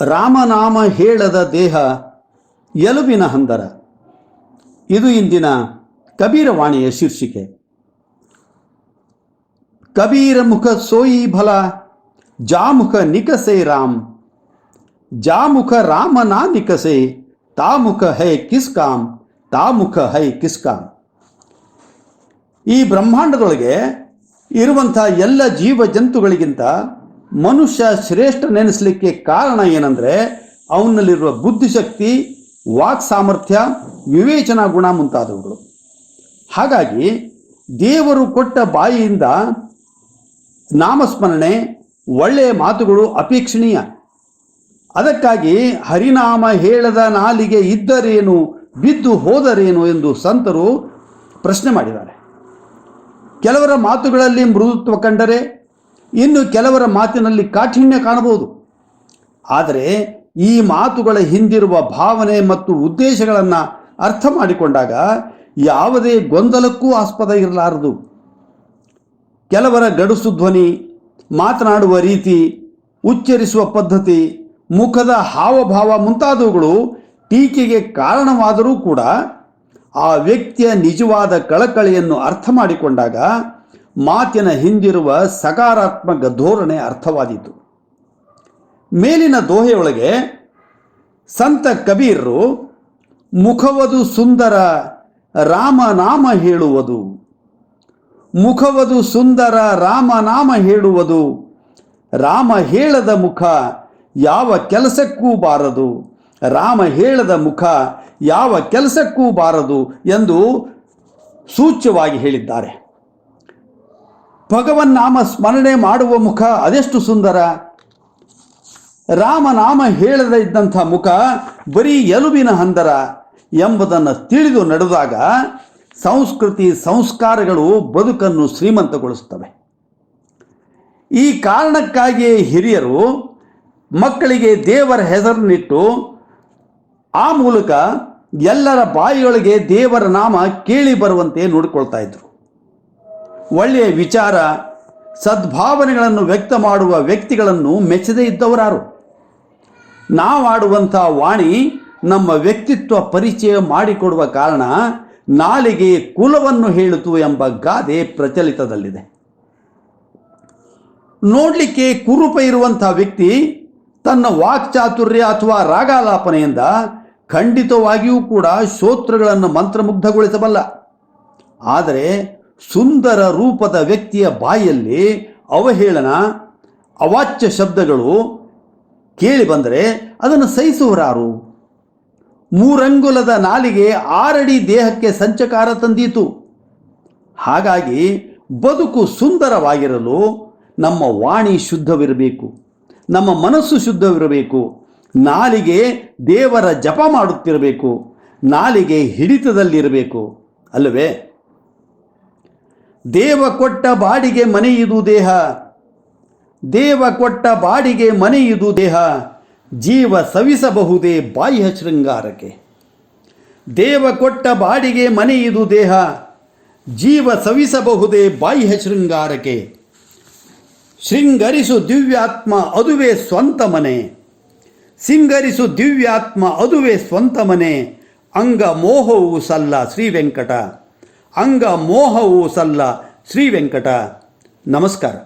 ರಾಮನಾಮ ಹೇಳದ ದೇಹ ಎಲುಬಿನ ಹಂದರ. ಇದು ಇಂದಿನ ಕಬೀರವಾಣಿಯ ಶೀರ್ಷಿಕೆ. ಕಬೀರ ಮುಖ ಸೋಯಿ ಬಲ ಜಾಮುಖ ನಿಕಸೆ ರಾಮ್. ಜಾಮುಖ ರಾಮ ನಾ ನಿಕಸೆ, ತಾಮುಖ ಹೈ ಕಿಸ್ಕಾಮ್ ತಾಮುಖ ಹೈ ಕಿಸ್ಕಾಮ್ ಈ ಬ್ರಹ್ಮಾಂಡದೊಳಗೆ ಇರುವಂಥ ಎಲ್ಲ ಜೀವ ಜಂತುಗಳಿಗಿಂತ ಮನುಷ್ಯ ಶ್ರೇಷ್ಠ ನೆನೆಸಲಿಕ್ಕೆ ಕಾರಣ ಏನಂದರೆ ಅವನಲ್ಲಿರುವ ಬುದ್ಧಿಶಕ್ತಿ, ವಾಕ್ ಸಾಮರ್ಥ್ಯ, ವಿವೇಚನಾ ಗುಣ ಮುಂತಾದವುಗಳು. ಹಾಗಾಗಿ ದೇವರು ಕೊಟ್ಟ ಬಾಯಿಯಿಂದ ನಾಮಸ್ಮರಣೆ, ಒಳ್ಳೆಯ ಮಾತುಗಳು ಅಪೇಕ್ಷಣೀಯ. ಅದಕ್ಕಾಗಿ ಹರಿನಾಮ ಹೇಳದ ನಾಲಿಗೆ ಇದ್ದರೇನು, ಬಿದ್ದು ಹೋದರೇನು ಎಂದು ಸಂತರು ಪ್ರಶ್ನೆ ಮಾಡಿದ್ದಾರೆ. ಕೆಲವರ ಮಾತುಗಳಲ್ಲಿ ಮೃದುತ್ವ ಕಂಡರೆ ಇನ್ನು ಕೆಲವರ ಮಾತಿನಲ್ಲಿ ಕಾಠಿಣ್ಯ ಕಾಣಬಹುದು. ಆದರೆ ಈ ಮಾತುಗಳ ಹಿಂದಿರುವ ಭಾವನೆ ಮತ್ತು ಉದ್ದೇಶಗಳನ್ನು ಅರ್ಥ ಮಾಡಿಕೊಂಡಾಗ ಯಾವುದೇ ಗೊಂದಲಕ್ಕೂ ಆಸ್ಪದ ಇರಲಾರದು. ಕೆಲವರ ಗಡುಸು ಧ್ವನಿ, ಮಾತನಾಡುವ ರೀತಿ, ಉಚ್ಚರಿಸುವ ಪದ್ಧತಿ, ಮುಖದ ಹಾವಭಾವ ಮುಂತಾದವುಗಳು ಟೀಕೆಗೆ ಕಾರಣವಾದರೂ ಕೂಡ ಆ ವ್ಯಕ್ತಿಯ ನಿಜವಾದ ಕಳಕಳಿಯನ್ನು ಅರ್ಥ ಮಾಡಿಕೊಂಡಾಗ ಮಾತಿನ ಹಿಂದಿರುವ ಸಕಾರಾತ್ಮಕ ಧೋರಣೆ ಅರ್ಥವಾದೀತು. ಮೇಲಿನ ದೋಹೆಯೊಳಗೆ ಸಂತ ಕಬೀರರು, ಮುಖವದು ಸುಂದರ ರಾಮನಾಮ ಹೇಳುವುದು, ಮುಖವದು ಸುಂದರ ರಾಮನಾಮ ಹೇಳುವುದು, ರಾಮ ಹೇಳದ ಮುಖ ಯಾವ ಕೆಲಸಕ್ಕೂ ಬಾರದು, ರಾಮ ಹೇಳದ ಮುಖ ಯಾವ ಕೆಲಸಕ್ಕೂ ಬಾರದು ಎಂದು ಸೂಚ್ಯವಾಗಿ ಹೇಳಿದ್ದಾರೆ. ಭಗವನ್ನಾಮ ಸ್ಮರಣೆ ಮಾಡುವ ಮುಖ ಅದೆಷ್ಟು ಸುಂದರ? ರಾಮನಾಮ ಹೇಳದ ಇದ್ದಂಥ ಮುಖ ಬರೀ ಎಲುಬಿನ ಹಂದರ ಎಂಬುದನ್ನು ತಿಳಿದು ನಡೆದಾಗ ಸಂಸ್ಕೃತಿ ಸಂಸ್ಕಾರಗಳು ಬದುಕನ್ನು ಶ್ರೀಮಂತಗೊಳಿಸುತ್ತವೆ. ಈ ಕಾರಣಕ್ಕಾಗಿಯೇ ಹಿರಿಯರು ಮಕ್ಕಳಿಗೆ ದೇವರ ಹೆಸರನ್ನಿಟ್ಟು ಆ ಮೂಲಕ ಎಲ್ಲರ ಬಾಯಿಯೊಳಗೆ ದೇವರ ನಾಮ ಕೇಳಿ ಬರುವಂತೆ ನೋಡಿಕೊಳ್ತಾ ಇದ್ರು. ಒಳ್ಳೆಯ ವಿಚಾರ, ಸದ್ಭಾವನೆಗಳನ್ನು ವ್ಯಕ್ತ ಮಾಡುವ ವ್ಯಕ್ತಿಗಳನ್ನು ಮೆಚ್ಚದೇ ಇದ್ದವರಾರು. ನಾವಾಡುವಂಥ ವಾಣಿ ನಮ್ಮ ವ್ಯಕ್ತಿತ್ವ ಪರಿಚಯ ಮಾಡಿಕೊಡುವ ಕಾರಣ ನಾಲಿಗೆ ಕುಲವನ್ನು ಹೇಳಿತು ಎಂಬ ಗಾದೆ ಪ್ರಚಲಿತದಲ್ಲಿದೆ. ನೋಡಲಿಕ್ಕೆ ಕುರುಪ ಇರುವಂಥ ವ್ಯಕ್ತಿ ತನ್ನ ವಾಕ್ಚಾತುರ್ಯ ಅಥವಾ ರಾಗಾಲಾಪನೆಯಿಂದ ಖಂಡಿತವಾಗಿಯೂ ಕೂಡ ಶೋತ್ರಗಳನ್ನು ಮಂತ್ರಮುಗ್ಧಗೊಳಿಸಬಲ್ಲ. ಆದರೆ ಸುಂದರ ರೂಪದ ವ್ಯಕ್ತಿಯ ಬಾಯಲ್ಲಿ ಅವಹೇಳನ ಅವಾಚ್ಯ ಶಬ್ದಗಳು ಕೇಳಿ ಬಂದರೆ ಅದನ್ನು ಸಹಿಸುವರಾರು. ಮೂರಂಗುಲದ ನಾಲಿಗೆ ಆರಡಿ ದೇಹಕ್ಕೆ ಸಂಚಕಾರ ತಂದೀತು. ಹಾಗಾಗಿ ಬದುಕು ಸುಂದರವಾಗಿರಲು ನಮ್ಮ ವಾಣಿ ಶುದ್ಧವಿರಬೇಕು, ನಮ್ಮ ಮನಸ್ಸು ಶುದ್ಧವಿರಬೇಕು, ನಾಲಿಗೆ ದೇವರ ಜಪ ಮಾಡುತ್ತಿರಬೇಕು, ನಾಲಿಗೆ ಹಿಡಿತದಲ್ಲಿರಬೇಕು, ಅಲ್ಲವೇ? ದೇವ ಕೊಟ್ಟ ಬಾಡಿಗೆ ಮನೆಯಿದು ದೇಹ. ದೇವ ಕೊಟ್ಟ ಬಾಡಿಗೆ ಮನೆಯಿದು ದೇಹ. ಜೀವ ಸವಿಸಬಹುದೇ ಬಾಹ್ಯ ಶೃಂಗಾರಕ್ಕೆ. ದೇವ ಕೊಟ್ಟ ಬಾಡಿಗೆ ಮನೆಯಿದು ದೇಹ. ಜೀವ ಸವಿಸಬಹುದೇ ಬಾಹ್ಯ ಶೃಂಗಾರಕ್ಕೆ. ಶೃಂಗರಿಸು ದಿವ್ಯಾತ್ಮ ಅದುವೇ ಸ್ವಂತ ಮನೆ. ಸಿಂಗರಿಸು ದಿವ್ಯಾತ್ಮ ಅದುವೇ ಸ್ವಂತ ಮನೆ. ಅಂಗ ಮೋಹವು ಸಲ್ಲ ಶ್ರೀ ವೆಂಕಟ ಅಂಗ ಮೋಹವು ಸಲ್ಲ ಶ್ರೀ ವೆಂಕಟ ನಮಸ್ಕಾರ